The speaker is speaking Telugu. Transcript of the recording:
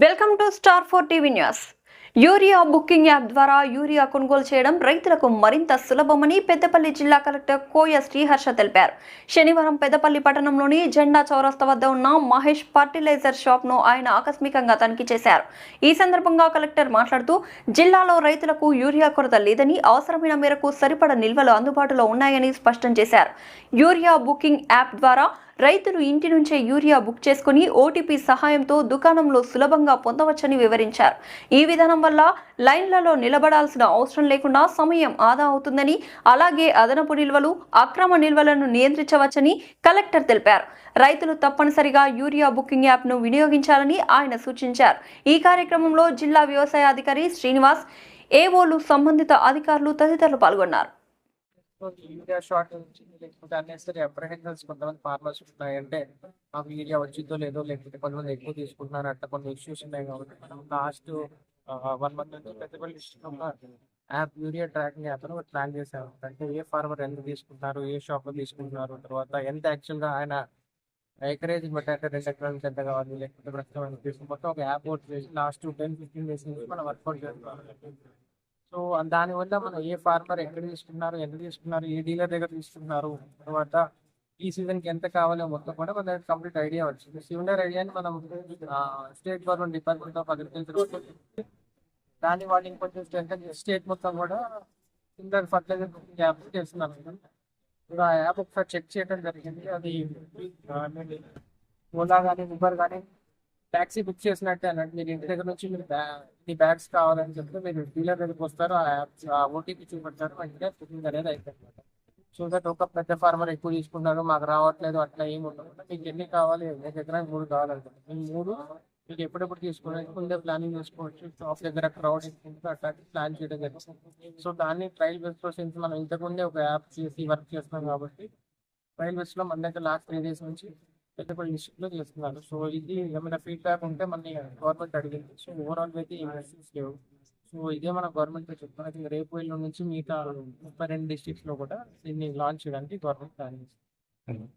Welcome to star four TV news. Urea booking app ద్వారా యూరియా కొనుగోలు చేయడం రైతులకు మరింత సులభమని పెద్దపల్లి జిల్లా కలెక్టర్ కోయ శ్రీహర్ష తెలిపారు. శనివారం పెద్దపల్లి పట్టణంలోని జెండా చౌరస్తా వద్ద ఉన్న మహేష్ ఫర్టిలైజర్ షాప్ను ఆయన ఆకస్మికంగా తనిఖీ చేశారు. ఈ సందర్భంగా కలెక్టర్ మాట్లాడుతూ జిల్లాలో రైతులకు యూరియా కొరత లేదని అవసరమైన మేరకు సరిపడ నిల్వలు అందుబాటులో ఉన్నాయని స్పష్టం చేశారు. యూరియా బుకింగ్ యాప్ ద్వారా రైతులు ఇంటి నుంచే యూరియా బుక్ చేసుకుని ఓటీపీ సహాయంతో దుకాణంలో సులభంగా పొందవచ్చని వివరించారు. ఈ విధానం వల్ల లైన్లలో నిలబడాల్సిన అవసరం లేకుండా సమయం ఆదా అవుతుందని అలాగే అదనపు నిల్వలు అక్రమ నిల్వలను నియంత్రించవచ్చని కలెక్టర్ తెలిపారు. రైతులు తప్పనిసరిగా యూరియా బుకింగ్ యాప్ను వినియోగించాలని ఆయన సూచించారు. ఈ కార్యక్రమంలో జిల్లా వ్యవసాయ అధికారి శ్రీనివాస్ ఏవోలు సంబంధిత అధికారులు తదితరులు పాల్గొన్నారు. యూరియా షార్ట్ వచ్చింది లేకపోతే సరే అప్రహెన్షన్స్ కొంతమంది ఫార్మర్స్ ఉన్నాయంటే మాకు యూరియా వచ్చిందో లేదో లేకపోతే కొంతమంది ఎక్కువ తీసుకుంటున్నారు అట్లా కొన్ని ఇష్యూస్ ఉన్నాయి కాబట్టి మనం లాస్ట్ వన్ మంత్ నుంచి Peddapalli district app urea tracking app అని ప్లాన్ చేశారు. అంటే ఏ ఫార్మర్ ఎంత తీసుకుంటున్నారు ఏ షాప్ తీసుకుంటున్నారు తర్వాత ఎంత యాక్చువల్గా ఆయన ఎకరేజ్ బట్టి అంటే రెండు ఎకరాలు ఎంత కావాలి లేకపోతే ప్రస్తుతం తీసుకుని మొత్తం ఒక యాప్ అవుట్ చేసి లాస్ట్ టెన్ ఫిఫ్టీన్ డేస్ నుంచి మనం వర్కౌట్ చేస్తాం సో దానివల్ల మనం ఏ ఫార్మర్ ఎక్కడ తీసుకున్నారు ఎంత తీసుకున్నారు ఏ డీలర్ దగ్గర తీసుకున్నారు తర్వాత ఈ సీజన్కి ఎంత కావాలో మొత్తం కూడా మన కంప్లీట్ ఐడియా వచ్చింది. సిమిలర్ ఐడియాని మనం state government department of agriculture దాన్ని వాళ్ళు ఇంకొంచెం స్ట్రెంగ్ స్టేట్ మొత్తం కూడా సిమిలర్ ఫర్టిలైజర్ యాప్ చేస్తున్నారు. ఇప్పుడు ఆ యాప్ ఒకసారి చెక్ చేయడం జరిగింది. అది ఓలా కానీ ఉబర్ కానీ ట్యాక్సీ బుక్ చేసినట్టే అన్నట్టు మీరు ఇంటి దగ్గర నుంచి మీరు బ్యా- బ్యాగ్స్ కావాలని చెప్తే మీరు డీలర్ దగ్గరికి వస్తారు. ఆ యాప్ ఆ ఓటీపీ చూపెడతారు. అంటే బుకింగ్ అనేది అయిపోతుంది సో దట్ ఒక పెద్ద ఫార్మర్ ఎక్కువ తీసుకున్నారు మాకు రావట్లేదు. అట్లా ఏమి ఉండదు. మీకు ఎన్ని కావాలి? ఒక ఎకరానికి మూడు కావాలంటే మేము మూడు మీకు ఎప్పుడెప్పుడు తీసుకోవడానికి ముందే ప్లానింగ్ చేసుకోవచ్చు. షాప్ దగ్గర క్రౌడ్ ఎక్కువ అట్లా ప్లాన్ చేయడం జరుగుతుంది. సో దాన్ని ట్రయల్ బేస్ సిన్స్ మనం ఇంతకుముందే ఒక యాప్ చేసి వర్క్ చేస్తున్నాం కాబట్టి ట్రయల్ బెస్ట్లో మన దగ్గర లాస్ట్ త్రీ డేస్ నుంచి పెద్దపల్లి డిస్ట్రిక్ట్లో చేస్తున్నారు. సో ఇది ఏమైనా ఫీడ్బ్యాక్ ఉంటే మన గవర్నమెంట్ అడిగింది. సో ఓవరాల్ అయితే ఏం ఇష్యూస్ లేవు. సో ఇదే మన గవర్నమెంట్తో చెప్తున్నా. రేపు ఇల్లు నుంచి మిగతా ముప్పై రెండు డిస్ట్రిక్ట్స్లో కూడా దీన్ని లాంచ్ చేయడానికి గవర్నమెంట్ ప్లాన్ చేస్తుంది.